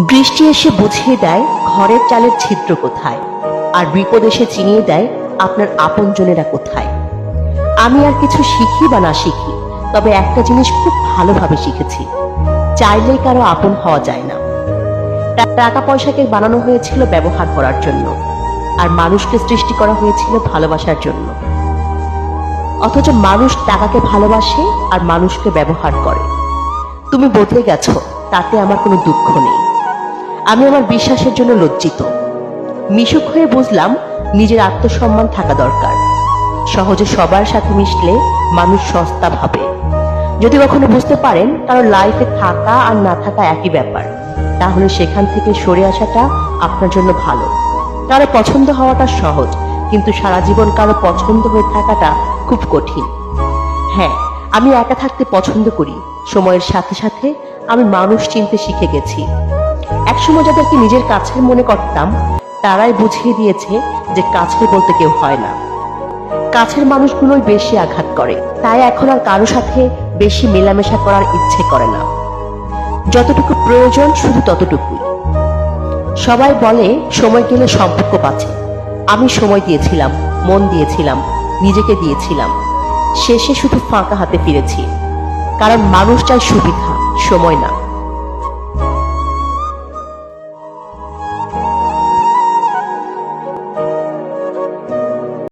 বৃষ্টি এসে বুঝিয়ে দেয় ঘরের চালের ছিদ্র কোথায়, আর বিপদ এসে চিনিয়ে দেয় আপনার আপনজনেরা কোথায়। আমি আর কিছু শিখি বা না শিখি, তবে একটা জিনিস খুব ভালোভাবে শিখেছি, চাইলেই কারও আপন হওয়া যায় না। টাকা পয়সাকে বানানো হয়েছিল ব্যবহার করার জন্য, আর মানুষকে সৃষ্টি করা হয়েছিল ভালোবাসার জন্য। অথচ মানুষ টাকাকে ভালোবাসে আর মানুষকে ব্যবহার করে। তুমি বদলে গেছো তাতে আমার কোনো দুঃখ নেই। আমি আমার বিশ্বাসের জন্য লজ্জিত। মিশুক হয়ে বুঝলাম নিজের আত্মসম্মান থাকা দরকার। সহজে সবার সাথে মিশলে মানুষ সস্তা ভাবে। যদি কখনো বুঝতে পারেন, কারও লাইফে থাকা আর না থাকা একই ব্যাপার। তাহলে সেখান থেকে সরে আসাটা আপনার জন্য ভালো। কারও পছন্দ হওয়াটা সহজ, কিন্তু সারা জীবন কারও পছন্দ হয়ে থাকাটা খুব কঠিন। হ্যাঁ আমি একা থাকতে পছন্দ করি। সময়ের সাথে সাথে আমি মানুষ চিনতে শিখে গেছি। একসময় যাদেরকে নিজের কাছের মনে করতাম, তারাই বুঝিয়ে দিয়েছে যে কাছের বলতে কেউ হয় না। কাছের মানুষগুলোই বেশি আঘাত করে। তাই এখন আর কারও সাথে বেশি মেলামেশা করার ইচ্ছে করে না। যতটুকু প্রয়োজন, শুধু ততটুকুই। সবাই বলে, সময় গেলে সম্পর্ক পাচ্ছে আমি সময় দিয়েছিলাম, মন দিয়েছিলাম, নিজেকে দিয়েছিলাম। শেষে শুধু ফাঁকা হাতে ফিরেছি। কারণ মানুষ চায় সুবিধা, সময় না।